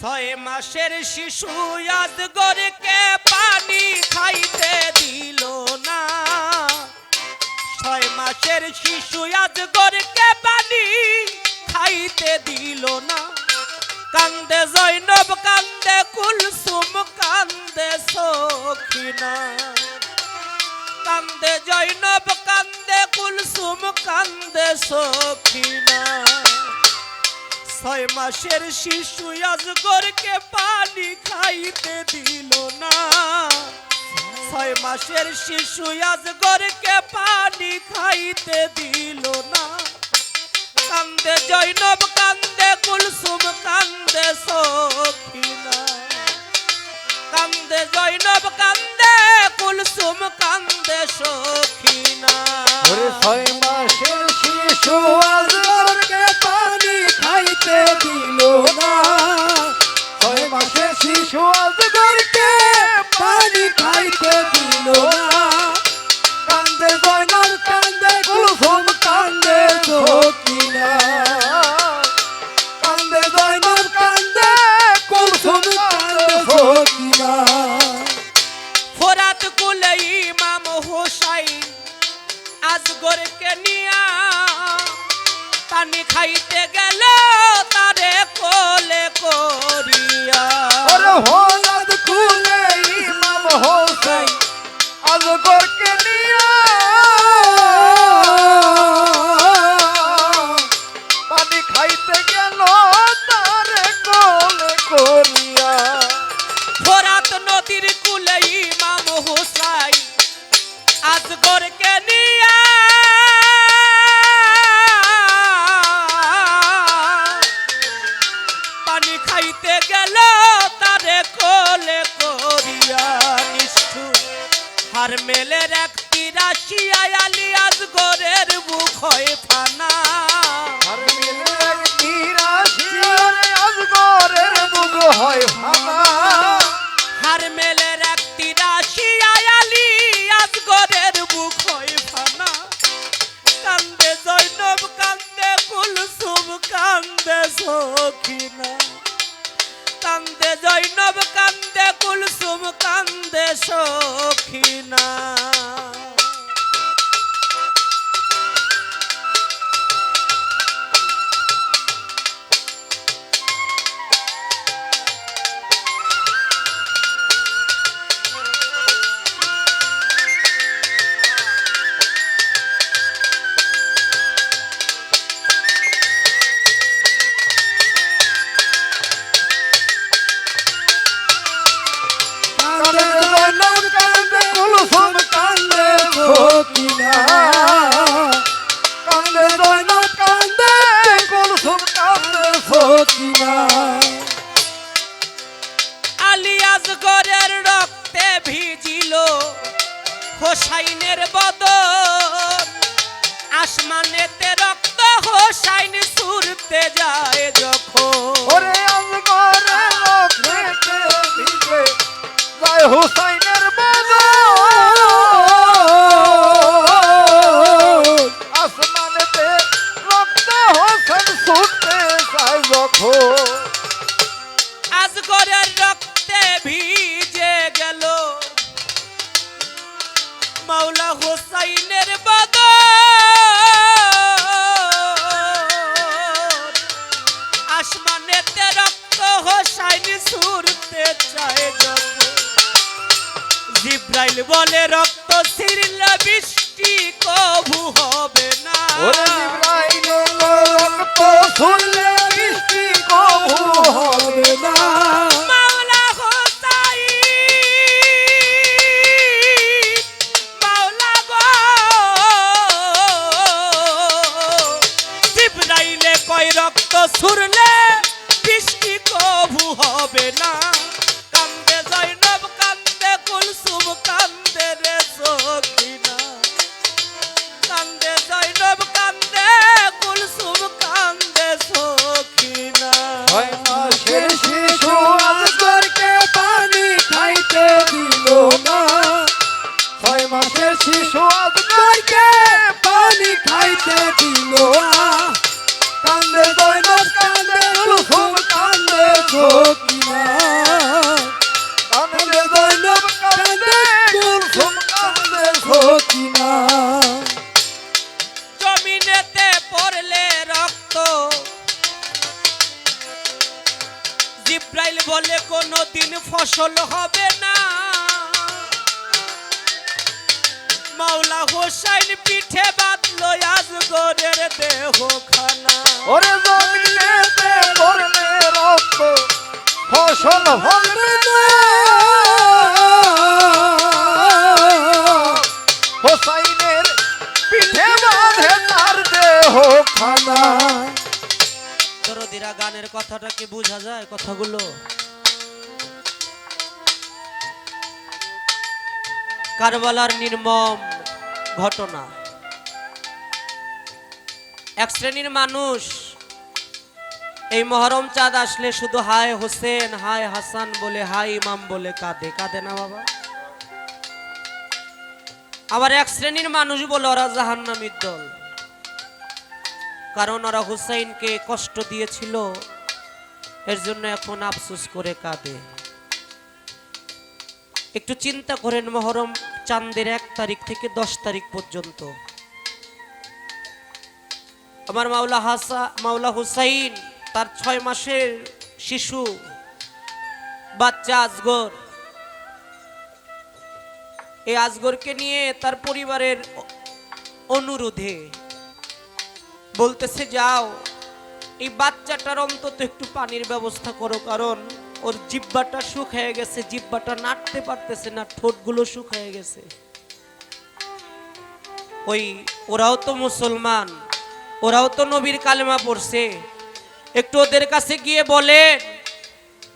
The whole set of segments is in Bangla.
ছয় মাসের শিশু আজ গরকে পানি খাইতে দিল না। ছয় মাসের শিশু আজ গরকে পানি খাইতে দিল না। কান্দে জৈনব, কান্দে কুলসুম, কান্দে সখিনা। কান্দে জৈনব, কান্দে কুলসুম, কান্দে সখিনা। ছয় মাসের শিশু আজগরকে পানি খাইতে দিল না। ছয় মাসের শিশু আজগরকে পানি খাইতে দিল না। কান্দে জৈনব কান্দে কুলসুম, কান্দে সখিনা কান্দে জৈনব কান্দে কুলসুম, কান্দে সখিনা ছয় মাসের আজগরকে নিয়া তানি খাইতে গেল তারে কোলে করিয়া। সখিনা কান্দে জৈনব কান্দে কুলসুম কান্দে সখিনা। হুসাইনের আসমানেতে রক্ত হোসেন ছুটতে যায় যখন আজগরের রক্তে ভিজে গেল। মাওলা হোসাইনের বদন আসমানেতে রক্ত হোসাইন সুরতে চায় যখন জিব্রাইল বলে রক্ত ছিড়ল বৃষ্টি কবু হবে না। ওরে জিব্রাইলের রক্ত শুনলে বৃষ্টি কবু হবে না। জিব্রাইলে রক্ত বৃষ্টি কবু হবে না। শিশু হোসাইন পিঠে বাঁধলো আজগরের দেহ খানা ওরে জমিনেতে করলে রক্ত ফসল হবে হোসাইনের পিঠে বাঁধে তার দেহ খানা দরদিরা গানের কথাটা কি বোঝা যায় কথাগুলো? কারবালার নির্মম ঘটনা। এক শ্রেণির মানুষ এই মহরম চাঁদ আসলে শুধু হায় হোসেন, হায় হাসান বলে, হায় ইমাম বলে কাঁদে। কাঁদে না বাবা? আবার এক শ্রেণির মানুষ বলে, ওরা জাহান্নামীর দল। কারণ ওরা হুসাইনকে কষ্ট দিয়েছিল, এর জন্য এখন আফসোস করে কাঁদে। একটু চিন্তা করেন মহরম চাঁদের এক তারিখ থেকে দশ তারিখ পর্যন্ত। আমার মাওলা হাসা, মাওলা হুসাইন, তার ছয় মাসের শিশু, বাচ্চা আজগর। এই আজগরকে নিয়ে তার পরিবারের অনুরোধে বলতেছে, যাও, এই বাচ্চাটার অন্তত একটু পানির ব্যবস্থা করো, কারণ ওর জিব্বাটা শুকিয়ে গেছে, জিব্বাটা নাড়তে পারতেছে না, ঠোঁটগুলো শুকিয়ে গেছে। ওই, ওরাও তো মুসলমান, ওরাও তো নবীর কালেমা পড়ছে। একটু ওদের কাছে গিয়ে বলেন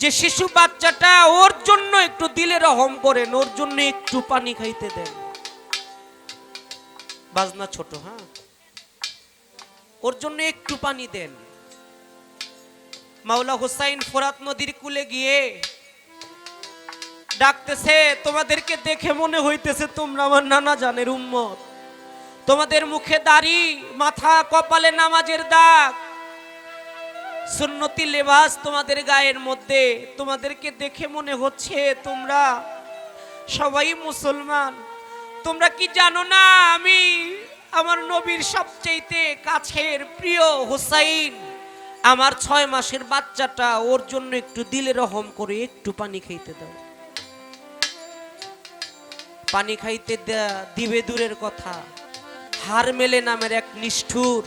যে, শিশু বাচ্চাটা ওর জন্য একটু দিলে রহম করেন, ওর জন্য একটু পানি খাইতে দেন। বাজনা ছোট হ্যাঁ? ওর জন্য একটু পানি দেন। মাওলা হুসাইন ফোরাত নদীর কুলে গিয়ে ডাকতেছে, তোমাদেরকে দেখে মনে হইতেছে তোমরা আমার নানা জানের উম্মত। তোমাদের মুখে দাড়ি, মাথা কপালে নামাজের দাগ। সুন্নতি লেবাস তোমাদের গায়ের মধ্যে। তোমাদেরকে দেখে মনে হচ্ছে তোমরা সবাই মুসলমান। তোমরা কি জানো না, আমি আমার নবীর সবচেয়েতে কাছের প্রিয় হুসাইন? আমার ছয় মাসের বাচ্চাটা ওর জন্য একটু দিলে রহম করে একটু পানি খাইতে দাও। পানি খাইতে দিবে দূরের কথা। হার মেলে নামের এক নিষ্ঠুর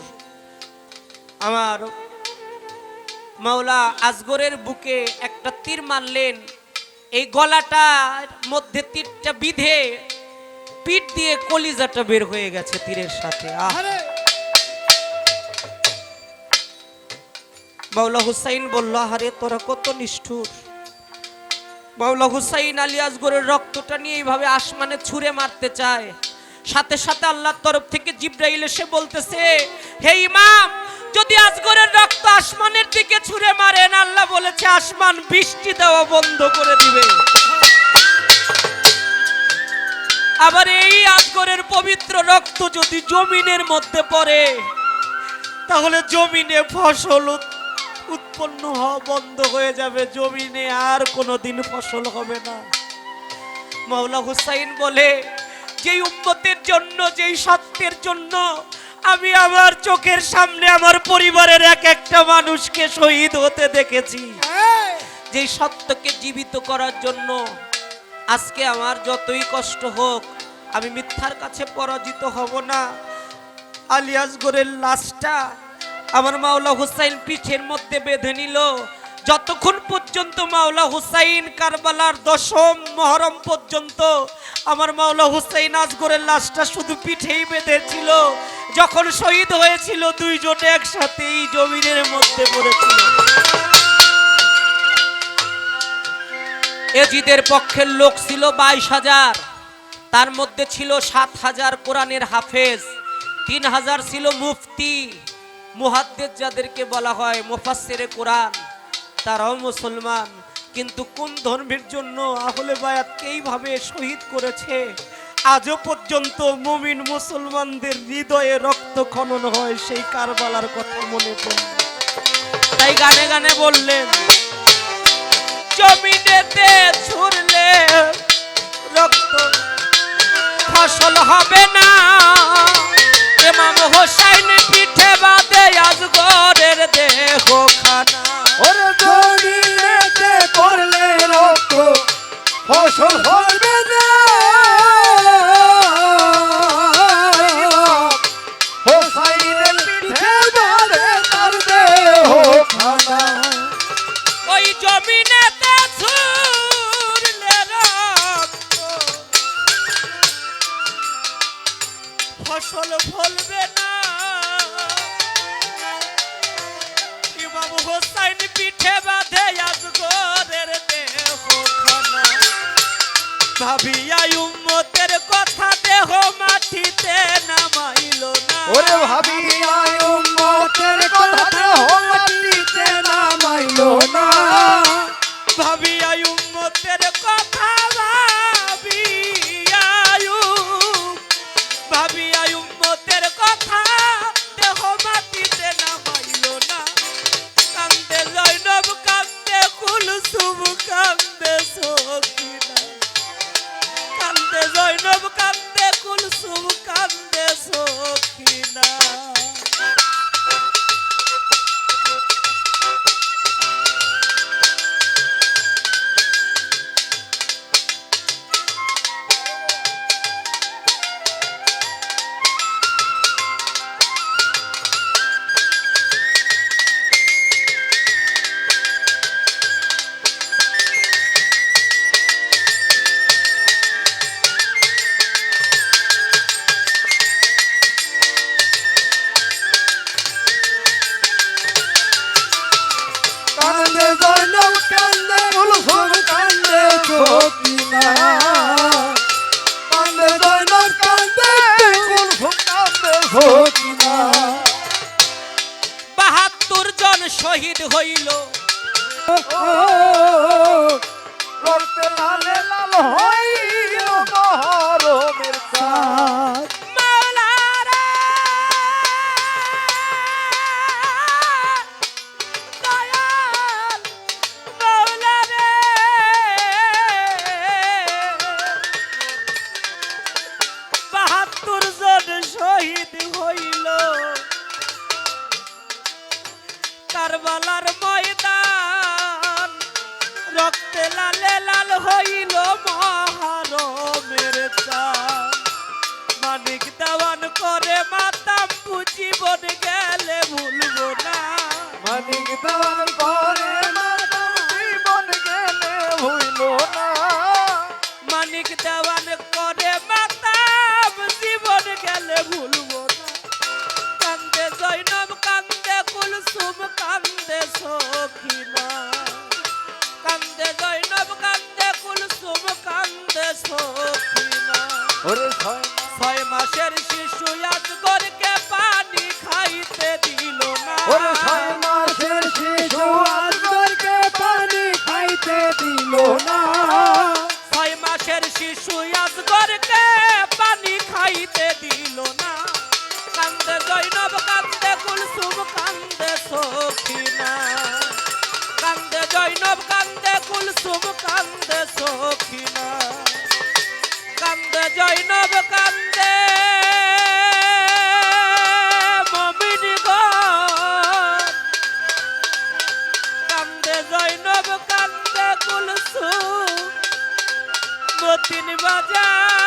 আমার মাওলা আজগরের বুকে একটা তীর মারলেন। এই গলাটার মধ্যে তীরটা বিধে পিঠ দিয়ে কলিজাটা বের হয়ে গেছে তীরের সাথে। আহ! মাওলা হুসাইন বলল আরে তোরা কত নিষ্ঠুর। মাওলা হুসাইন আলী আসগরের রক্তটা নিয়ে এইভাবে আসমানে ছুঁড়ে মারতে চায়। সাথে সাথে আল্লাহর তরফ থেকে জিব্রাইল এসে বলতেছে, হে ইমাম, যদি আজগরের রক্ত আসমানের দিকে ছুঁড়ে মারেন আল্লাহ বলেছে, আসমান বৃষ্টি দেওয়া বন্ধ করে দিবে। আবার এই আজগরের পবিত্র রক্ত যদি জমিনের মধ্যে পড়ে, তাহলে জমিনে ফসল উৎ- উৎপন্ন হওয়া বন্ধ হয়ে যাবে জমিনে আর কোনোদিন ফসল হবে না। মাওলা হুসাইন বলে যেই উম্মতের জন্য যেই সত্যের জন্য আমি আমার চোখের সামনে আমার পরিবারের এক একটা মানুষকে শহীদ হতে দেখেছি যেই সত্যকে জীবিত করার জন্য আজকে আমার যতই কষ্ট হোক আমি মিথ্যার কাছে পরাজিত হব না। আলিয়াসগড়ের লাশটা আমার মাওলা হুসাইন পিঠের মধ্যে বেঁধে নিল। যতক্ষণ পর্যন্ত মাওলা হুসাইন কারবালার দশম মহরম পর্যন্ত আমার মাওলা হুসাইন আজগরের লাশটা শুধু পিঠেই বেঁধেছিল, যখন শহীদ হয়েছিল দুইজনে একসাথে এই জমিনের মধ্যে পড়েছিল। এজিদের পক্ষের লোক ছিল বাইশ হাজার, তার মধ্যে ছিল সাত হাজার কোরআনের হাফেজ, তিন হাজার ছিল মুফতি মুহাদ্দেদ যাদেরকে বলা হয় মুফাসসিরে কোরআন, তারাও মুসলমান। কিন্তু কোন ধর্মের জন্য আহলে বায়াতকে এইভাবে শহীদ করেছে? আজও পর্যন্ত মুমিন মুসলমানদের হৃদয়ে রক্ত খনন হয় সেই কারবালার কথা মনে পড়ে। তাই গানে গানে বললেন জমিনেতে ছুড়লে রক্ত ফসল হবে না। ইমাম হোসাইন পিঠে বাদে আজ গরের দেহ খানা ওর গরিলেতে পড়লে রক্ত ফসল ভাবিয়া উম্মতের কথা দেহ মাটিতে নামাইল না। ওরে ভাবি। আয় উম্মতের কথা হমাটিতে নামাইলো না। ভাবিয়া উম্মতের কথা কান্দে জয়নব কান্দে কান্দে সকিনা করে মাতাম জীবন গেলে ভুলবো না। মানিক দেওয়ান করে মাতাম জীবন গেলে হইল না। মানিক দেওয়ান করে মাতাম জীবন গেলে ভুলবো না। কান্দে জৈনব কান্দে কুলসুম কান্দে সখিনা কান্দে জৈনব কান্দে কুলসুম কান্দে সখিনা ওরে ছয় ছয় মাসের শিশু আজগরকে পানি খাইতে দিল না। ছয় মাসের শিশু আজগরকে পানি খাইতে দিল না। ছয় মাসের শিশু আজগরকে পানি খাইতে দিল না। কান্দে জৈনব কান্দে কুলসুম কান্দে সখিনা কান্দে জৈনব কান্দে কুলসুম কান্দে সখিনা কান্দে জৈনব কুলসুম বাজার।